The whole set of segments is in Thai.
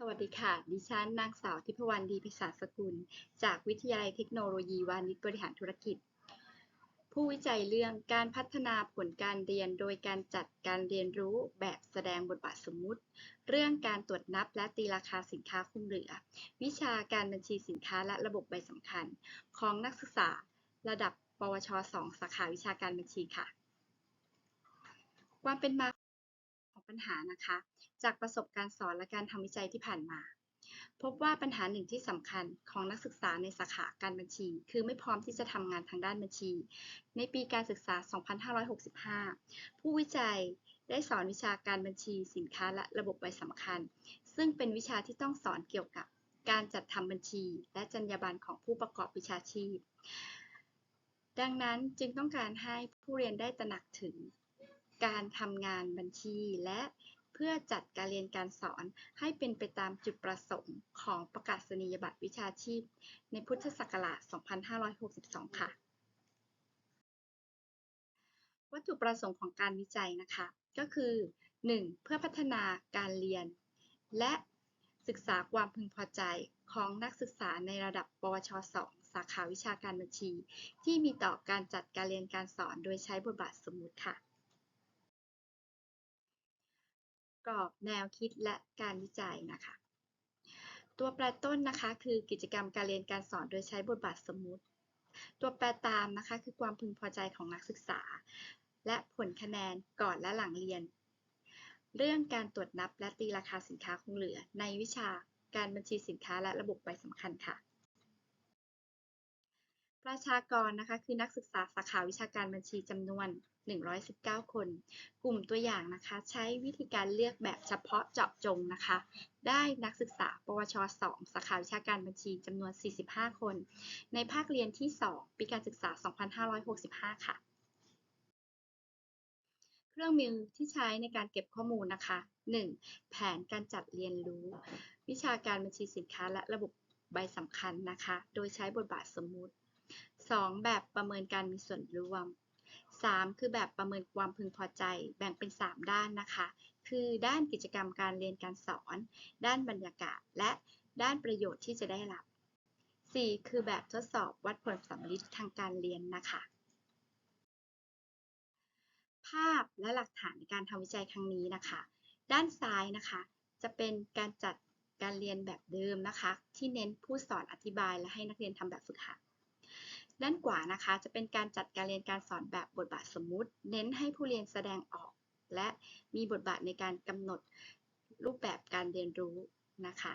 สวัสดีค่ะ ดิฉันนางสาวทิพวรรณดีพิสาสกุล จากวิทยาลัยเทคโนโลยีวานิชบริหารธุรกิจ ผู้วิจัยเรื่องการพัฒนาผลการเรียนโดยการจัดการเรียนรู้แบบแสดงบทบาทสมมุติ เรื่องการตรวจนับและตีราคาสินค้าคงเหลือ วิชาการบัญชีสินค้าและระบบใบสำคัญ ของนักศึกษา ระดับ ปวช 2 สาขาวิชาการบัญชีค่ะ ความเป็นมา ปัญหานะคะ จากประสบการณ์สอนและการทำวิจัยที่ผ่านมา พบว่าปัญหาหนึ่งที่สำคัญของนักศึกษาในสาขาการบัญชี คือไม่พร้อมที่จะทำงานทางด้านบัญชี ในปีการศึกษา 2565 ผู้วิจัยได้สอนวิชาการบัญชีสินค้าและระบบใบสำคัญ ซึ่งเป็นวิชาที่ต้องสอนเกี่ยวกับการจัดทำบัญชี และจรรยาบรรณของผู้ประกอบวิชาชีพ ดังนั้นจึงต้องการให้ผู้เรียนได้ตระหนักถึง การทำงานบัญชี และเพื่อจัดการเรียนการสอนให้เป็นไปตามจุดประสงค์ของประกาศนียบัตรวิชาชีพ ในพุทธศักราช 2562 ค่ะ วัตถุประสงค์ของการวิจัยนะคะ ก็คือ 1. เพื่อพัฒนาการเรียน และศึกษาความพึงพอใจของนักศึกษาในระดับ ปวช 2 สาขาวิชาการบัญชี ที่มีต่อการจัดการเรียนการสอนโดยใช้บทบาทสมมุติค่ะ กรอบแนวคิดและการวิจัยนะคะ ตัวแปรต้นนะคะ คือกิจกรรมการเรียนการสอนโดยใช้บทบาทสมมุติ ตัวแปรตามนะคะ คือความพึงพอใจของนักศึกษา และผลคะแนนก่อนและหลังเรียน เรื่องการตรวจนับและตีราคาสินค้าคงเหลือ ในวิชาการบัญชีสินค้าและระบบใบสำคัญค่ะประชากรนะคะคือนักศึกษาสาขาวิชาการบัญชีจำนวน 119 คน กลุ่มตัวอย่างนะคะ ใช้วิธีการเลือกแบบเฉพาะเจาะจงนะคะ ได้นักศึกษา ปวช 2 สาขาวิชาการบัญชีจำนวน 45 คน ในภาคเรียนที่ 2 ปีการศึกษา 2565 ค่ะ เครื่องมือที่ใช้ในการเก็บข้อมูลนะคะ 1. แผนการจัดเรียนรู้ วิชาการบัญชีสินค้าและระบบใบสำคัญนะคะ โดยใช้บทบาทสมมุติ 2. แบบประเมินการมีส่วนร่วม 3. คือแบบประเมินความพึงพอใจ แบ่งเป็น 3 ด้านนะคะ คือด้านกิจกรรมการเรียนการสอน ด้านบรรยากาศ และด้านประโยชน์ที่จะได้รับ 4. คือแบบทดสอบวัดผลสำลิดทางการเรียนนะคะ ภาพและหลักฐานในการทำวิจัยครั้งนี้นะคะ ด้านซ้ายนะคะ จะเป็นการจัดการเรียนแบบเดิมนะคะ ที่เน้นผู้สอนอธิบายและให้นักเรียนทำแบบฝึกหัด ด้านขวานะคะ จะเป็นการจัดการเรียนการสอนแบบบทบาทสมมุติ เน้นให้ผู้เรียนแสดงออก และมีบทบาทในการกำหนดรูปแบบการเรียนรู้นะคะ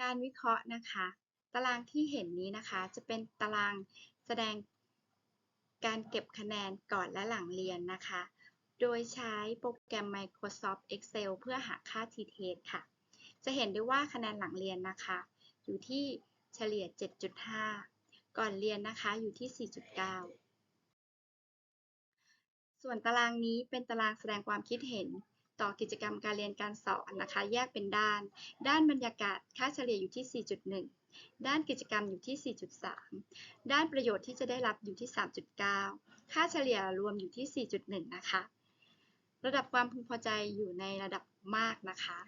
การวิเคราะห์นะคะ ตารางที่เห็นนี้นะคะ จะเป็นตารางแสดงการเก็บคะแนนก่อนและหลังเรียนนะคะ โดยใช้โปรแกรม Microsoft Excel เพื่อหาค่า t-test ค่ะ จะเห็นได้ว่าคะแนนหลังเรียนนะคะ อยู่ที่ เฉลี่ย 7.5 ก่อนเรียนนะคะอยู่ที่ 4.9 ส่วนตารางนี้เป็นตารางแสดงความคิดเห็นต่อกิจกรรมการเรียนการสอนนะคะ แยกเป็นด้าน ด้านบรรยากาศค่าเฉลี่ยอยู่ที่ 4.1 ด้านกิจกรรมอยู่ที่ 4.3 ด้านประโยชน์ที่จะได้รับอยู่ที่ 3.9 ค่าเฉลี่ยรวมอยู่ที่ 4.1 นะคะ ระดับความพึงพอใจอยู่ในระดับมากนะคะ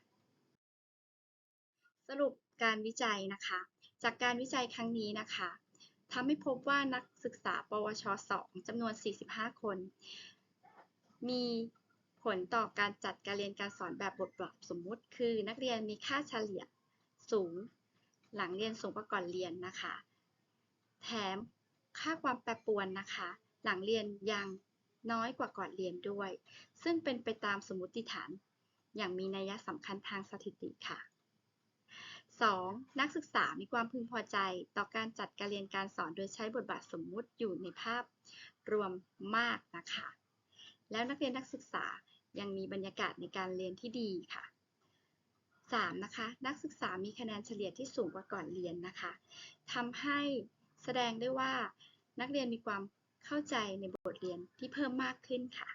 สรุปการวิจัยนะคะ จากการวิจัยครั้งนี้นะคะทำให้พบว่านักศึกษา ปวช 2จำนวน 45 คน มีผลต่อการจัดการเรียนการสอนแบบบทบาทสมมุติ คือนักเรียนมีค่าเฉลี่ยสูง หลังเรียนสูงกว่าก่อนเรียนนะคะ แถมค่าความแปรปรวนนะคะ หลังเรียนยังน้อยกว่าก่อนเรียนด้วย ซึ่งเป็นไปตามสมมติฐาน อย่างมีนัยสำคัญทางสถิติค่ะ 2. นักศึกษามีความพึงพอใจต่อการจัดการเรียนการสอนโดยใช้บทบาทสมมุติอยู่ในภาพรวมมากนะคะ แล้วนักเรียนนักศึกษายังมีบรรยากาศในการเรียนที่ดีค่ะ 3. นะคะ นักศึกษามีคะแนนเฉลี่ยที่สูงกว่าก่อนเรียนนะคะทำให้แสดงได้ว่านักเรียนมีความเข้าใจในบทเรียนที่เพิ่มมากขึ้นค่ะ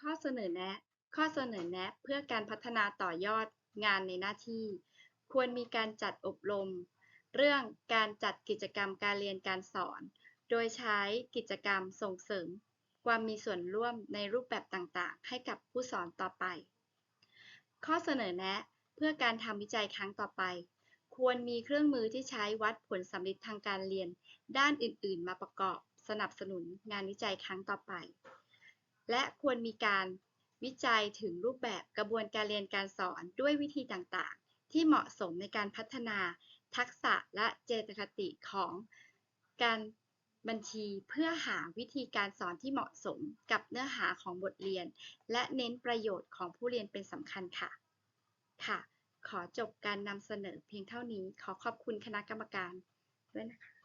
ข้อเสนอแนะ ข้อเสนอแนะเพื่อการพัฒนาต่อยอดงานในหน้าที่ ควรมีการจัดอบรม เรื่องการจัดกิจกรรมการเรียนการสอน โดยใช้กิจกรรมส่งเสริม ความมีส่วนร่วมในรูปแบบต่างๆ ให้กับผู้สอนต่อไป ข้อเสนอแนะเพื่อการทำวิจัยครั้งต่อไป ควรมีเครื่องมือที่ใช้วัดผลสำลิดทางการเรียน ด้านอื่นๆ มาประกอบสนับสนุนงานวิจัยครั้งต่อไป และควรมีการ วิจัยถึงรูปแบบกระบวนการเรียนการสอนด้วยวิธีต่างๆ ที่เหมาะสมในการพัฒนาทักษะและเจตคติของการบัญชีเพื่อหาวิธีการสอนที่เหมาะสมกับเนื้อหาของบทเรียน และเน้นประโยชน์ของผู้เรียนเป็นสำคัญค่ะ ค่ะ ขอจบการนำเสนอเพียงเท่านี้ ขอขอบคุณคณะกรรมการด้วยนะคะ